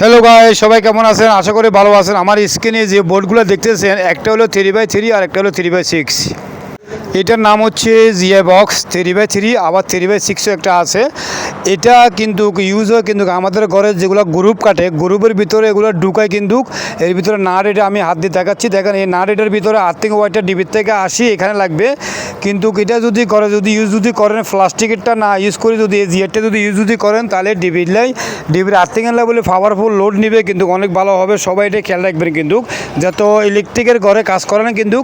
Hello ভাই সবাই কেমন আছেন? আশা করি ভালো আছেন। আমার স্ক্রিনে যে বোর্ডগুলো দেখতেছেন, একটা হলো থ্রি বাই থ্রি আর একটা হলো থ্রি বাই সিক্স এটার নাম হচ্ছে Zia box three by three আবার থ্রি বাই সিক্সও একটা আছে। এটা কিন্তু ইউজ হয় কিন্তু আমাদের ঘরে যেগুলো গ্রুপ কাটে গ্রুপের ভিতরে এগুলো ঢুকায় কিন্তু এর ভিতরে নাট এটা আমি হাত দিয়ে দেখাচ্ছি। দেখেন, এই নাট এটার ভিতরে আর্থিং ওয়াইটার ডিবির থেকে আসি, এখানে লাগবে। কিন্তু এটা যদি করে, যদি ইউজ যদি করেন প্লাস্টিকেরটা না ইউজ করে যদি এই জিয়ারটা যদি ইউজ যদি করেন, তাহলে ডিবিলাই ডিবির আর্থিংয়ের লেভেলে পাওয়ারফুল লোড নিবে কিন্তু অনেক ভালো হবে। সবাই এটা খেয়াল রাখবেন কিন্তু। যত ইলেকট্রিকের ঘরে কাজ করেন কিন্তু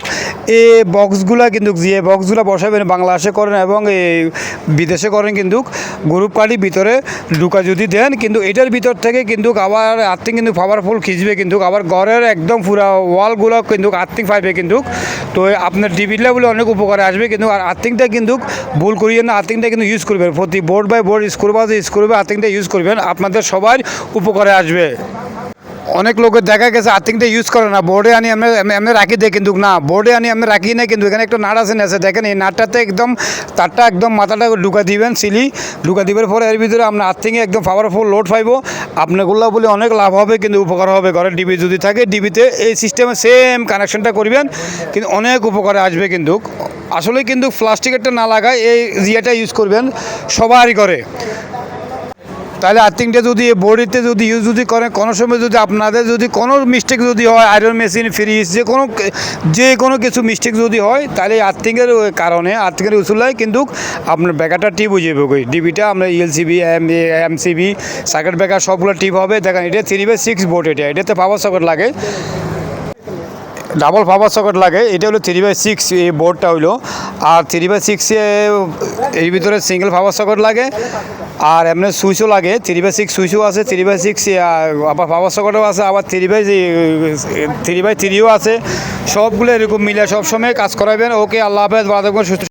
এই বক্সগুলা কিন্তু, যে বক্সগুলো বসাবেন, বাংলাদেশে করেন এবং এই বিদেশে করেন কিন্তু গ্রুপ কার্ডই ভিতরে ঢুকা যদি দেন, কিন্তু এটার ভিতর থেকে কিন্তু আবার আর্থিং কিন্তু পাওয়ারফুল খিচবে কিন্তু, আবার ঘরের একদম পুরা ওয়ালগুলো কিন্তু আর্থিং পাইবে কিন্তু। তো আপনার ডিবি লেভেলে অনেক উপকারে আসবে কিন্তু, আর আর্থিংটা কিন্তু ভুল করিয়ে না আর্থিংটা কিন্তু ইউজ করবেন। প্রতি বোর্ড বাই বোর্ড স্ক্রু বাজে স্ক্রু বা আর্থিংটা ইউজ করবেন, আপনাদের সবার উপকারে আসবে। অনেক লোকের দেখা গেছে আর্থিংটা ইউজ করে না। বোর্ডে আনি আমরা এমনি রাখি দেয় কিন্তু না। বোর্ডে আনি আমরা রাখি না কিন্তু এখানে একটা নাট আছে নেছে দেখেন এই নাটটাতে একদম তারটা একদম মাথাটা ঢুকা দিবেন সিলি ঢুকা দিবার পরে এর ভিতরে আপনার আর্থিংয়ে একদম পাওয়ারফুল লোড পাইবো। আপনাগুলো বলে অনেক লাভ হবে, কিন্তু উপকার হবে। ঘরের ডিবি যদি থাকে ডিবিতে এই সিস্টেমে সেম কানেকশনটা করবেন। কিন্তু অনেক উপকারে আসবে কিন্তু। আসলে কিন্তু প্লাস্টিকেরটা না লাগায় এই জিয়াটা ইউজ করবেন সবারই করে তাহলে আর্থিংটা যদি বডিতে যদি ইউজ যদি করেন, কোনো সময় যদি আপনাদের যদি কোনো মিস্টেক যদি হয় আয়রন মেশিন ফ্রিজ যে কোনো যে কোনো কিছু মিস্টেক যদি হয়, তাহলে আর্থিংয়ের কারণে আর্থিংয়ের উসুলায় কিন্তু আপনার ব্যাকারটা টিপ বুঝে যাবে ডিবিটা আমরা ELCB M MCB circuit breaker সবগুলো টিপ হবে। দেখেন, এটা থ্রি বাই সিক্স বোর্ড এটা, এটাতে পাওয়ার সকেট লাগে। ডাবল পাওয়ার সকেট লাগে, এটা হলো থ্রি বাই সিক্স এই বোর্ডটা হইল। আর থ্রি বাই সিক্সে এর ভিতরে সিঙ্গেল পাওয়ার সকেট লাগে। আর এমনি সুইচও লাগে থ্রি বাই সিক্স সুইচও আছে থ্রি বাই সিক্স আবার পাওয়ার সকেটও আছে, আবার থ্রি বাই থ্রি বাই থ্রিও আছে। সবগুলো এরকম মিলে সবসময় কাজ করাবেন। ওকে, আল্লাহ হাফেজ থাকবেন, সুস্থ